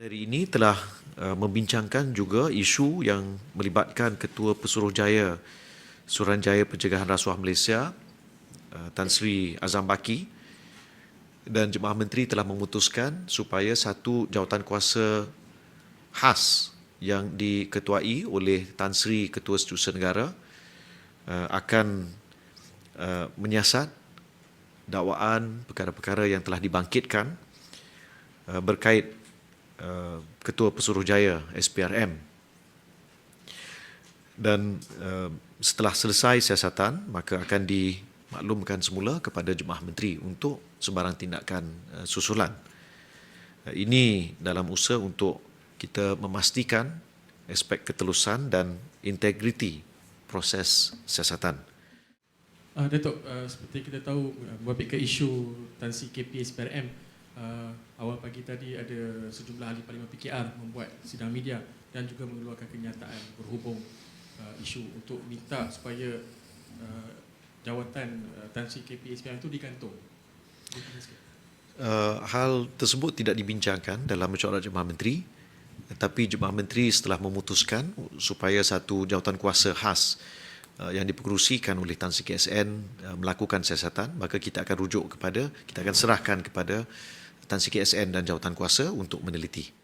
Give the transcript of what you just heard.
Hari ini telah uh, membincangkan juga isu yang melibatkan Ketua Pesuruhjaya Suruhanjaya Pencegahan Rasuah Malaysia uh, Tan Sri Azam Baki dan Jemaah Menteri telah memutuskan supaya satu jawatan kuasa khas yang diketuai oleh Tan Sri Ketua Setiausaha Negara uh, akan uh, menyiasat dakwaan perkara-perkara yang telah dibangkitkan uh, berkait uh, Ketua Pesuruhjaya SPRM. Dan uh, setelah selesai siasatan, maka akan dimaklumkan semula kepada Jemaah Menteri untuk sebarang tindakan uh, susulan. Ini dalam usaha untuk kita memastikan aspek ketelusan dan integriti proses siasatan. Uh, Datuk, uh, seperti kita tahu ke isu Tan Sri KP SPRM, uh, awal pagi tadi ada sejumlah ahli Parlimen PKR membuat sidang media dan juga mengeluarkan kenyataan berhubung uh, isu untuk minta supaya uh, jawatan uh, Tan Sri KP SPRM itu digantung. Uh, hal tersebut tidak dibincangkan dalam mesyuarat Jemaah Menteri tetapi Jemaah Menteri setelah memutuskan supaya satu jawatan kuasa khas yang dipengerusikan oleh Tan Sri KSN melakukan siasatan maka kita akan rujuk kepada kita akan serahkan kepada Tan Sri KSN dan jawatan kuasa untuk meneliti.